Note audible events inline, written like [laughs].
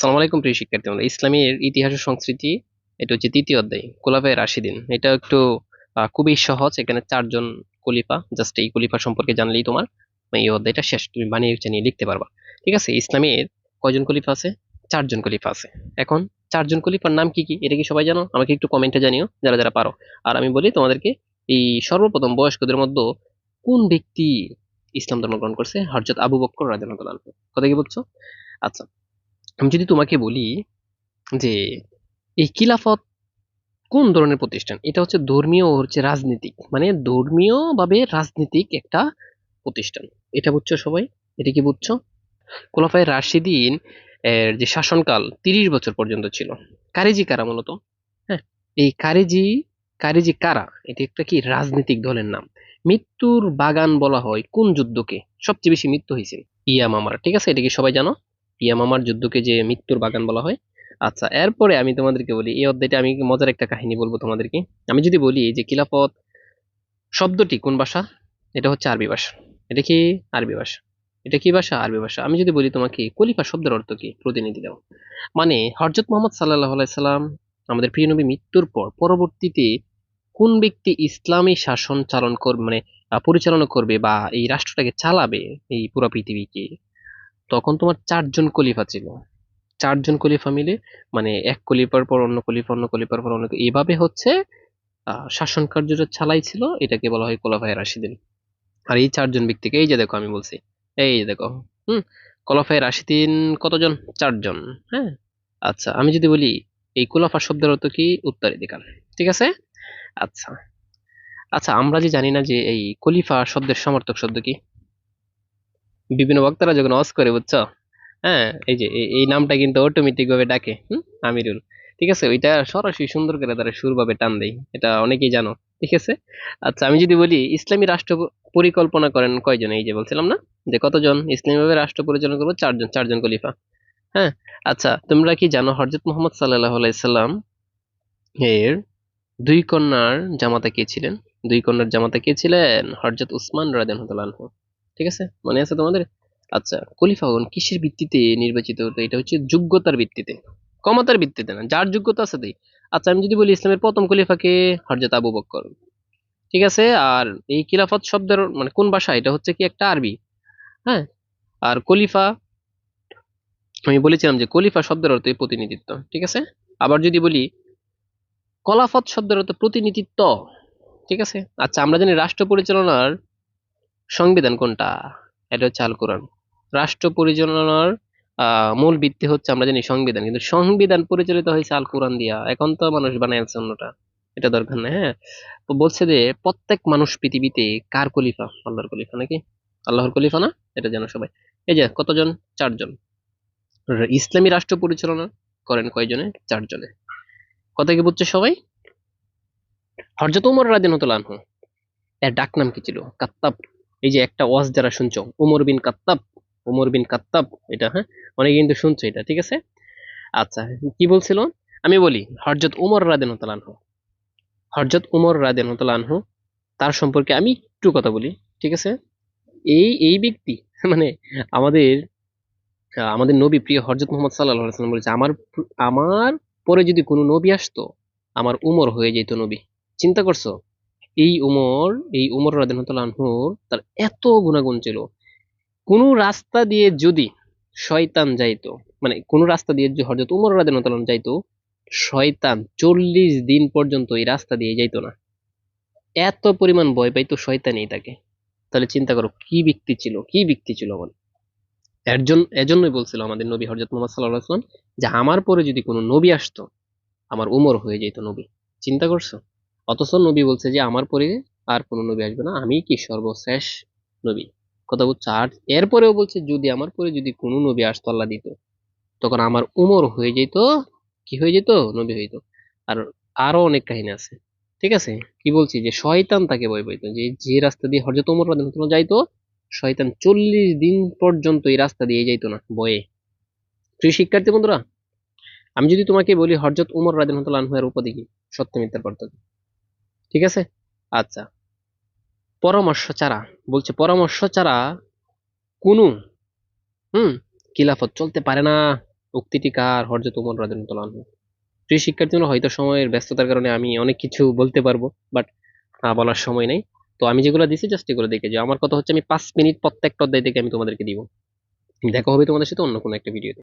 আসসালামু আলাইকুম প্রিয় শিক্ষার্থী বন্ধু। ইসলামের ইতিহাস ও সংস্কৃতি, এটা হচ্ছে তৃতীয় অধ্যায়, খোলাফায়ে রাশিদিন। এটা একটু খুবই সহজ, এখানে চারজন কলিফা জাস্ট এই কলিফা সম্পর্কে জানলেই তোমার, এই অধ্যায়টা শেষ, তুমি বানিয়ে নিয়ে লিখতে পারবা। ঠিক আছে? ইসলামের কয়জন কলিফা আছে? চারজন কলিফা আছে। এখন চারজন কলিফার নাম কি কি? এটা কি সবাই জানো? আমাকে একটু কমেন্টে জানিও, যারা যারা পারো। আর আমি বলি তোমাদেরকে, এই সর্বপ্রথম বয়স্কদের মধ্যে কোন ব্যক্তি ইসলাম ধর্ম গ্রহণ করছে? হযরত আবু বক্কর আনহু। কথা কি বলছো? আচ্ছা আমি যদি তোমাকে বলি যে এই খিলাফত কোন ধরনের প্রতিষ্ঠান? এটা হচ্ছে ধর্মীয় ও হচ্ছে রাজনীতিক। মানে ধর্মীয় ভাবে রাজনীতিক একটা প্রতিষ্ঠান। এটা বুঝছ সবাই? এটা কি বুঝছ? খোলাফায়ে রাশিদিন এর যে শাসনকাল তিরিশ বছর পর্যন্ত ছিল। কারিজি কারা মূলত? হ্যাঁ এই কারিজি কারিজি কারা? এটা একটা কি রাজনৈতিক দলের নাম। মৃত্যুর বাগান বলা হয় কোন যুদ্ধকে? সবচেয়ে বেশি মৃত্যু হয়েছে ইয়ামামার। ঠিক আছে? এটা কি সবাই জানো? ইয়ামামার যুদ্ধকে যে মৃত্যুর বাগান বলা হয়। আচ্ছা এরপরে আমি তোমাদেরকে বলি, এই অধ্যায়টা আমি মজার একটা কাহিনী বলব তোমাদেরকে। আমি যদি বলি যে খিলাফত শব্দটি কোন ভাষা? এটা হচ্ছে আরবি ভাষা। এটা কি আরবি ভাষা? এটা কি ভাষা? আরবি ভাষা। আমি যদি বলি তোমাকে খলিফা শব্দের অর্থ কি? প্রতিনিধি দাও। মানে হযরত মোহাম্মদ আলাইহি সাল্লাম, আমাদের প্রিয় নবী মৃত্যুর পর পরবর্তীতে কোন ব্যক্তি ইসলামী শাসন চালন করবে মানে পরিচালনা করবে বা এই রাষ্ট্রটাকে চালাবে এই পুরো পৃথিবীকে? তখন তোমার চারজন খলিফা ছিল। চারজন খলিফা মিলে মানে এক খলিফার পর অন্য খলিফা, অন্য খলিফার পর অন্য এইভাবে হচ্ছে শাসন কার্যটা চালাইছিল এটাকে বলা হয় খোলাফায়ে রাশিদিন। আর এই চারজন ব্যক্তিকে, এই যে দেখো আমি বলছি, এই যে দেখো, হুম, খোলাফায়ে রাশিদিন কতজন? চারজন হ্যাঁ? আচ্ছা আমি যদি বলি, এই খোলাফা শব্দের অর্থ কি? উত্তরাধিকার, ঠিক আছে? আচ্ছা আচ্ছা আমরা যে জানি না যে এই খলিফা শব্দের সমর্থক শব্দ কি? বিভিন্ন বক্তারা যখন অস করে, বুঝছ? হ্যাঁ এই যে, এই- নামটা কিন্তু অটোমেটিক ভাবে ডাকে, হুম? আমিরুল। ঠিক আছে? ওইটা সরাসরি সুন্দর করে তারা সুর ভাবে টান দেয়। এটা অনেকেই জানো। ঠিক আছে? আচ্ছা আমি যদি বলি, ইসলামী রাষ্ট্র পরিকল্পনা করেন কয়জন? এই যে বলছিলাম না? যে কতজন? ইসলামী ভাবে রাষ্ট্র পরিচালনা করব চারজন চারজন খলিফা। হ্যাঁ? আচ্ছা তোমরা কি জানো হযরত মোহাম্মদ সাল্লাল্লাহু আলাইহি সাল্লাম এর দুই কন্যার জামাতা কে ছিলেন? দুই কন্যার জামাতা কে ছিলেন? হযরত উসমান রাদিয়াল্লাহু তাআলা আনহু। ঠিক আছে? মনে আছে তোমাদের? আচ্ছা খলিফাগণ কিসের ভিত্তিতে নির্বাচিত? হতো এটা হচ্ছে যোগ্যতার ভিত্তিতে। ক্ষমতার ভিত্তিতে না, যার যোগ্যতা আছে তাই। আচ্ছা আমি যদি বলি ইসলামের প্রথম খলিফাকে হযরত আবু বকর ঠিক আছে? আর এই খিলাফত শব্দের মানে কোন ভাষা? এটা হচ্ছে কি একটা আরবি। হ্যাঁ? আর খলিফা, আমি বলেছিলাম যে খলিফা শব্দের অর্থ প্রতিনিধিত্ব। ঠিক আছে? আবার যদি বলি, কলাফত শব্দের অর্থ প্রতিনিধিত্ব। ঠিক আছে? আচ্ছা আমরা জানি রাষ্ট্র পরিচালনার সংবিধান কোনটা? এটা হচ্ছে আল কোরআন। রাষ্ট্র পরিচালনার মূল ভিত্তি হচ্ছে আমরা জানি সংবিধান। কিন্তু সংবিধান পরিচালিত হয়েছে আল কোরআন দিয়া। এখন তো মানুষ বানায় আছে অন্যটা। এটা দরকার নেই হ্যাঁ? তো বলছে যে প্রত্যেক মানুষ পৃথিবীতে কার খলিফা? আল্লাহর খলিফা নাকি? আল্লাহর খলিফা না? এটা জানো সবাই। এই যে কতজন? চারজন। ইসলামী রাষ্ট্র পরিচালনা করেন কয়জনে? চারজনে। কথা কি বুঝছে সবাই? হযরত উমর রাদিয়াল্লাহু আনহু। এর ডাক নাম কি ছিল? কাত্তাব। এই যে একটা ওয়াজ যারা শুনছো, উমর বিন কাত্তাব, উমর বিন কাত্তাব, এটা হ্যাঁ? অনেকে কিন্তু শুনছো এটা, ঠিক আছে? আচ্ছা কি বলছিল? আমি বলি, হযরত উমর রাদিয়াল্লাহু আনহু, হযরত উমর রাদিয়াল্লাহু আনহু, তার সম্পর্কে আমি একটু কথা বলি, ঠিক আছে? এই এই ব্যক্তি [laughs] মানে আমাদের আমাদের নবী প্রিয় হযরত মুহাম্মদ সাল্লাল্লাহু আলাইহি ওয়াসাল্লাম বলেছে, আমার আমার পরে যদি কোনো নবী আসতো, আমার উমর হয়ে যেত নবী। চিন্তা করছ? এই উমর এই উমর রাদিয়াল্লাহু আনহুর তার এত গুণাগুণ ছিল। কোন রাস্তা দিয়ে যদি শয়তান যাইতো মানে কোন রাস্তা দিয়ে হযরত উমর রাদিয়াল্লাহু যাইতো, শয়তান চল্লিশ দিন পর্যন্ত এই রাস্তা দিয়ে যাইতো না। এত পরিমাণ ভয় পাইতো শয়তানই তাকে। তাহলে চিন্তা করো, কি ব্যক্তি ছিল, কি ব্যক্তি ছিল আমার একজন জন্য এজন্যই বলছিল আমাদের নবী হযরত মুহাম্মদ সাল্লাল্লাহু আলাইহি ওয়াসাল্লাম যে আমার পরে যদি কোনো নবী আসতো, আমার উমর হয়ে যেত নবী। চিন্তা করছ? অথচ নবী বলছে যে, আমার পরে আর কোনো নবী আসবে না। আমি কি সর্বশেষ নবী? কথা বলছে। আর এরপরেও বলছে, যদি আমার পরে যদি কোনো নবী আসতো, আল্লাহ দিত। তখন আমার উমর হয়ে যেত, কি হয়ে যেত? নবী হইত আর আরও অনেক কাহিনী আছে। ঠিক আছে? কি বলছি? যে শয়তান তাকে ভয় পাইতো। যে যে রাস্তা দিয়ে হযরত উমর যাইতো, শয়তান চল্লিশ দিন পর্যন্ত এই রাস্তা দিয়ে যাইতো না, বয়ে। প্রিয় শিক্ষার্থী বন্ধুরা, আমি যদি তোমাকে বলি হরজত উমর আনহু এর উপাধি কি সত্য মিথ্যার পার্থক্য। ঠিক আছে? আচ্ছা। পরামর্শ ছাড়া বলছে, পরামর্শ ছাড়া কোনো, হুম, খিলাফত চলতে পারে না। উক্তিটি কার? হরজত উমর আনহু। প্রিয় শিক্ষার্থী জন্য হয়তো সময়ের ব্যস্ততার কারণে আমি অনেক কিছু বলতে পারব, বাট বলার সময় নেই। তো আমি যেগুলো দিছি জাস্ট এগুলো দেখে যাও। আমার কথা হচ্ছে, আমি পাঁচ মিনিট প্রত্যেকটা অধ্যায় থেকে আমি তোমাদেরকে দিব। দেখা হবে তোমাদের সাথে অন্য কোনো একটা ভিডিওতে